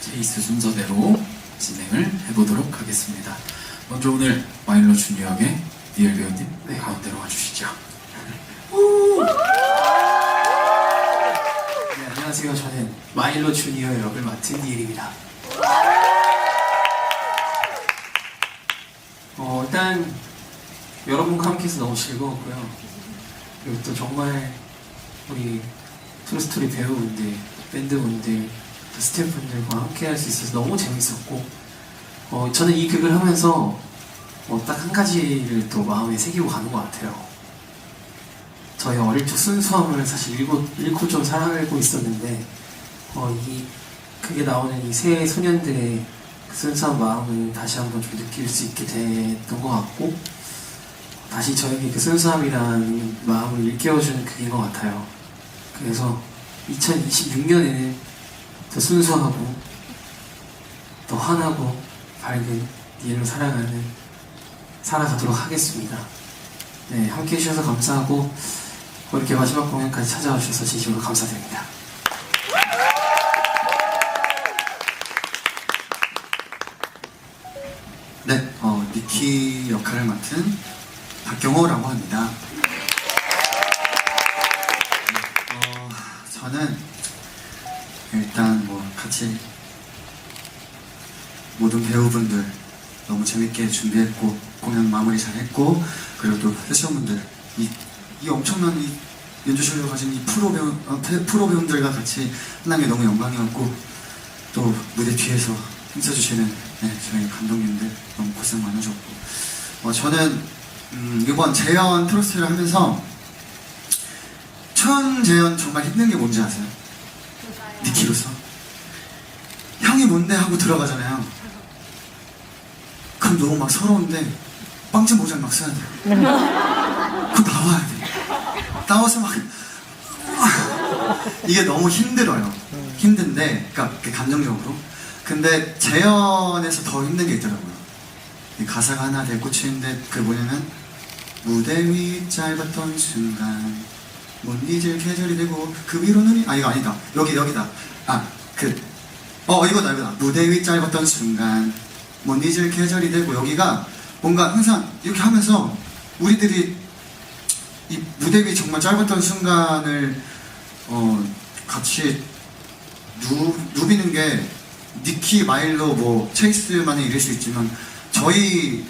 체이스 순서대로 진행을 해보도록 하겠습니다. 먼저 오늘 마일로 주니어의 니엘 배우님 네. 가운데로 와주시죠. 네, 안녕하세요. 저는 마일로 주니어 역을 맡은 니엘입니다. 어, 일단 여러분과 함께해서 너무 즐거웠고요. 그리고 또 정말 우리 트루스토리 배우분들, 밴드분들, 또 스태프분들과 함께 할 수 있어서 너무 재밌었고 어, 저는 이 곡을 하면서 어, 딱한 가지를 또 마음에 새기고 가는 것 같아요. 저희 어릴 적 순수함을 사실 잃고, 잃고 좀 살아가고 있었는데 어, 이 그게 나오는 이 새 소년들의 그 순수한 마음을 다시 한번 좀 느낄 수 있게 됐던 것 같고 다시 저에게 그 순수함이란 마음을 일깨워주는 그인 것 같아요. 그래서 2026년에는 더 순수하고 더 환하고 밝은 니엘로 살아가는 살아가도록 하겠습니다. 네, 함께 해주셔서 감사하고 어, 이렇게 마지막 공연까지 찾아와 주셔서 진심으로 감사드립니다. 네, 어, 니키 역할을 맡은 박경호라고 합니다. 어, 저는 일단 뭐 같이 모든 배우분들 너무 재밌게 준비했고 공연 마무리 잘했고 그리고 또 패션분들 이, 이 엄청난 이 연주 실력을 가진 이 프로 배우 어, 태- 프로 배우들과 같이 한게 너무 영광이었고 또 무대 뒤에서 힘써주시는 네, 저희 감독님들 너무 고생 많으셨고 어, 저는 음, 이번 재연 트로스를 하면서 첫 재연 정말 힘든 게 뭔지 아세요? 니키로서 형이 뭔데 하고 들어가잖아요 그럼 너무 막 서러운데 빵집 모자를 막 써야 돼요 그거 나와야 돼 나와서 막 이게 너무 힘들어요. 힘든데, 그러니까 그 감정적으로. 근데 재연에서 더 힘든 게 있더라고요. 이 가사가 하나 될 꽂히는데 그 뭐냐면 무대 위 짧았던 순간 못 잊을 계절이 되고 그 위로 눈이 아 이거 아니다. 여기 여기다. 아그어 이거다 이거다. 무대 위 짧았던 순간. 못 잊을 계절이 되고 여기가 뭔가 항상 이렇게 하면서 우리들이 이 무대 위 정말 짧았던 순간을 어 같이 누, 누비는 게 니키 마일로 뭐 체이스만의 일일 수 있지만 저희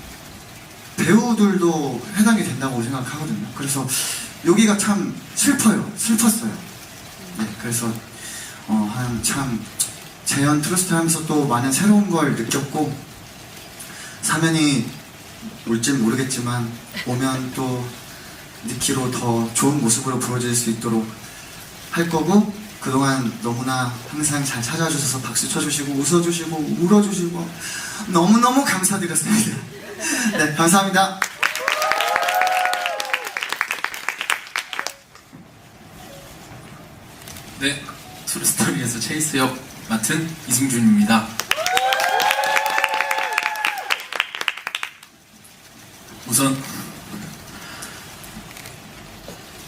배우들도 해당이 된다고 생각하거든요. 그래서 여기가 참 슬퍼요. 슬펐어요. 네, 그래서 어, 한참 재현 트러스트 하면서 또 많은 새로운 걸 느꼈고 사면이 올진 모르겠지만 오면 또 니키로 더 좋은 모습으로 보여줄 수 있도록 할 거고 그동안 너무나 항상 잘 찾아주셔서 박수 쳐주시고 웃어주시고 울어주시고 너무너무 감사드렸습니다. 네, 감사합니다. 네, 투르스토리에서 체이스 역 맡은 이승준입니다. 우선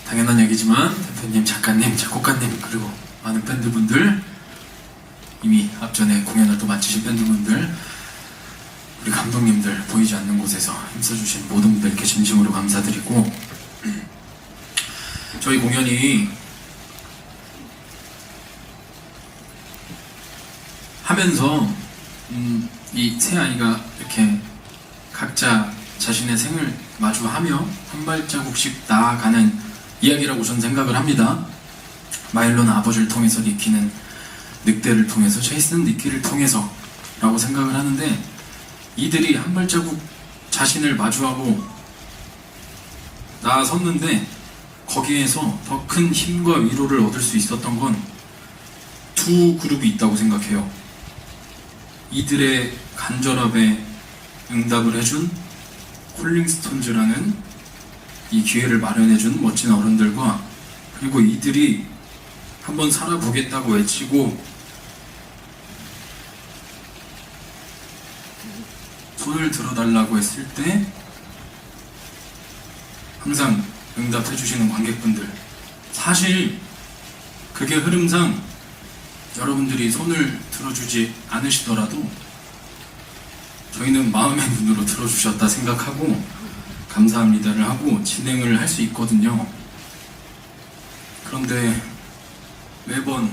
당연한 얘기지만 대표님, 작가님, 작곡가님 그리고 많은 밴드분들 이미 앞전에 공연을 또 마치신 밴드분들 우리 감독님들 보이지 않는 곳에서 힘써주신 모든 분들께 진심으로 감사드리고 저희 공연이 하면서 음, 이 세 아이가 이렇게 각자 자신의 생을 마주하며 한 발자국씩 나아가는 이야기라고 저는 생각을 합니다. 마일로는 아버지를 통해서 니키는 늑대를 통해서 체이스는 니키를 통해서 라고 생각을 하는데 이들이 한 발자국 자신을 마주하고 나섰는데 거기에서 더 큰 힘과 위로를 얻을 수 있었던 건 두 그룹이 있다고 생각해요. 이들의 간절함에 응답을 해준 콜링스톤즈라는 이 기회를 마련해준 멋진 어른들과 그리고 이들이 한번 살아보겠다고 외치고 손을 들어달라고 했을 때 항상 응답해주시는 관객분들. 사실 그게 흐름상 여러분들이 손을 들어주지 않으시더라도 저희는 마음의 눈으로 들어주셨다 생각하고 감사합니다를 하고 진행을 할 수 있거든요. 그런데 매번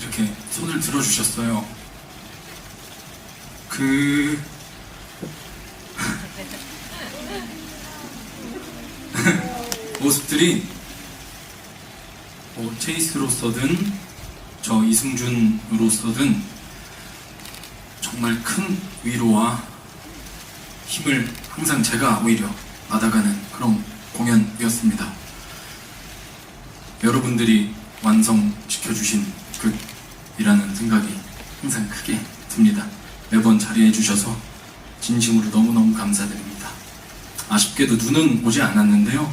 이렇게 손을 들어주셨어요. 그 모습들이 뭐 체이스로서든 저 이승준으로서든 정말 큰 위로와 힘을 항상 제가 오히려 받아가는 그런 공연이었습니다. 여러분들이 완성시켜주신 극이라는 생각이 항상 크게 듭니다. 매번 자리해 주셔서 진심으로 너무너무 감사드립니다. 아쉽게도 눈은 오지 않았는데요.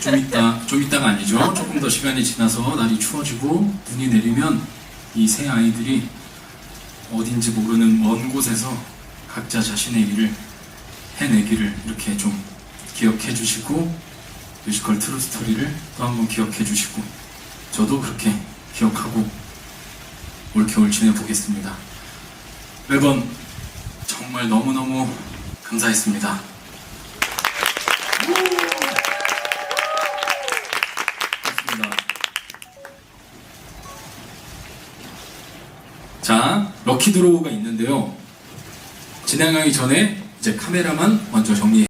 좀 이따, 좀 이따가 아니죠. 조금 더 시간이 지나서 날이 추워지고 눈이 내리면 이 세 아이들이 어딘지 모르는 먼 곳에서 각자 자신의 일을 해내기를 이렇게 좀 기억해 주시고 뮤지컬 트루 스토리를 또 한번 기억해 주시고 저도 그렇게 기억하고 올 겨울 지내보겠습니다. 매번 정말 너무너무 감사했습니다. 고맙습니다. 자, 럭키 드로우가 있는데요. 진행하기 전에 이제 카메라만 먼저 정리해